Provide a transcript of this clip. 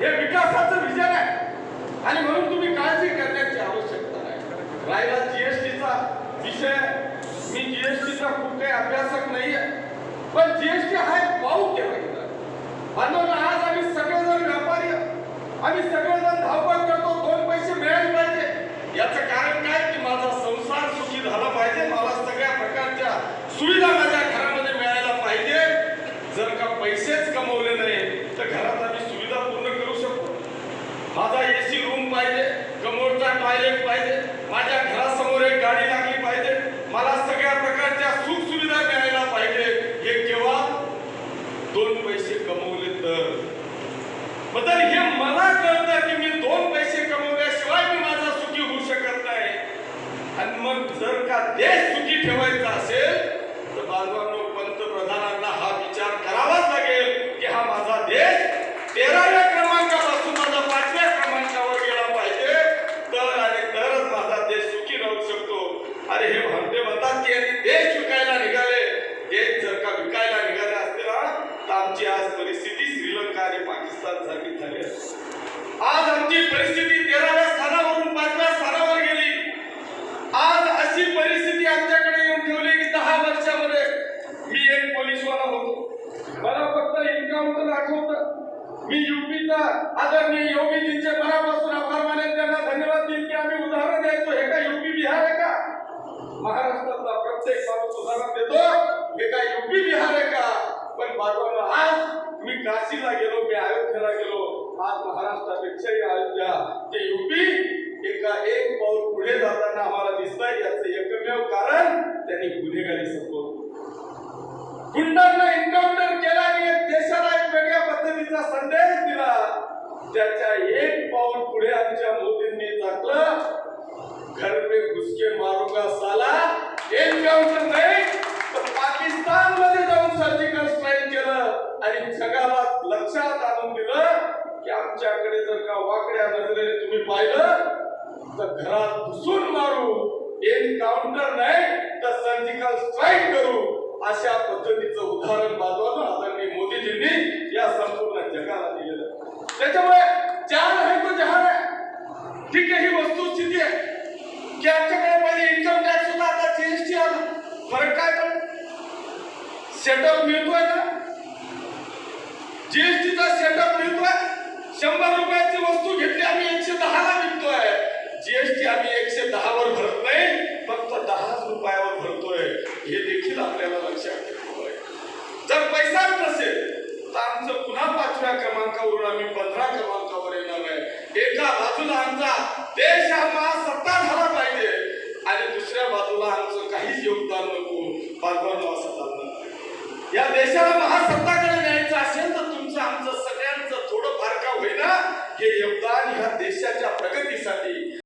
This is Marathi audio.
हे विकासाचं विजन आहे. आणि म्हणून तुम्ही काळजी करण्याची आवश्यकता नाही. राहिला जीएसटीचा विषय मी जीएसटीचा खूप काही अभ्यासक नाहीये. पण जीएसटी हा एक पाऊल केला म्हणून आज आम्ही सगळेजण व्यापारी आहोत. आम्ही सगळेजण धावपळ करतो दोन पैसे मिळाले पाहिजे याचं कारण काय की माझा संसार सुखी झाला पाहिजे मला सगळ्या प्रकारच्या सुविधा माझ्या घरामध्ये मिळायला पाहिजे जर का पैसेच कमवले नाही तर घरात आम्ही सुविधा पूर्ण करू शकतो माझा एसी रूम पाहिजे कमोडचा टॉयलेट पाहिजे. माझ्या घरासमोर एक गाडी लागली पाहिजे. मला सगळ्या प्रकारच्या सुख सुविधा मिळायला पाहिजे. हे केव्हा? दोन पैसे कमवले तर. बदल तर हे मला कळतं की मी दोन पैसे कमवल्याशिवाय मी माझा सुखी होऊ शकत नाही. आणि मग जर का देश सुखी ठेवायचा असेल तर बांधवांनो पंतप्रधानांना हा विचार करावाच लागेल की हा माझा देश तेराव्या क्रमांकापासून माझा पाचव्या क्रमांकावर गेला पाहिजे तर आणि तरच माझा देश सुखी राहू शकतो अरे हे भामटे म्हणतात की यांनी देश विकायला निघाले. देश जर का विकायला निघाले असते ना तर आमची आज परिस्थिती श्रीलंका आणि पाकिस्तान सारखी झाली असती. आज आमची परिस्थिती तेराव्या स्थानावरून पाचव्या स्थानावर गेली. आज अशी परिस्थिती आमच्याकडे येऊन ठेवली की दहा वर्षामध्ये मी एक पोलीसवाला होतो. मला फक्त एन्काउंटर आठवतं मी युपीचा आदरणीय योगीजींचे मनापासून आभार मानेल त्यांना धन्यवाद देईन की आम्ही उदाहरण द्यायचो. हे का युपी बिहार आहे का? महाराष्ट्रातला प्रत्येक माणूस उदाहरण देतो. हे काय युपी बिहार आहे का? पण बाजूला आज मी काशीला गेलो मी अयोध्येला गेलो. आज महाराष्ट्रापेक्षाही अयोध्या. ते युपी एका एक पाऊल पुढे जाताना आम्हाला दिसतंय. याचं एकमेव कारण त्यांनी गुन्हेगारी संपवली. गुंडांना एन्काउंटर केला आणि देशाला एक वेगळ्या पद्धतीचा संदेश दिला. त्याच्या एक पाऊल पुढे आमच्या मोदींनी टाकलं. घर पे घुसके मार एन्काउंटर नाही तर पाकिस्तानमध्ये जाऊन सर्जिकल स्ट्राईक केलं आणि जगाला लक्षात आणून दिलं की आमच्याकडे जर का वाकड्या नजरेने तुम्ही पाहिलं तर घरात घुसून मारू. एन्काउंटर नाही तर सर्जिकल स्ट्राईक करू. अशा पद्धतीचं उदाहरण बाजूला आदरणीय मोदीजींनी या संपूर्ण जगाला दिलेलं त्याच्यामुळे चार आहे तो जहान आहे. ठीक आहे ही वस्तुस्थिती आहे. की आमच्याकडे पहिले इन्कम फरक काय पण सेटअप मिळतोय ना जीएसटीचा सेटअप मिळतोय? शंभर रुपयाची वस्तू घेतली आम्ही एकशे दहाला विकतोय. जीएसटी आम्ही एकशे दहावर भरत नाही फक्त दहाच रुपयावर भरतोय. हे देखील आपल्याला लक्षात ठेवावं जर पैसाच नसेल तर आमचं पुन्हा पाचव्या क्रमांकावरून आम्ही पंधरा क्रमांकावर येणार आहे. एका बाजूला आमचा देश भागवत या देशाला महासत्ता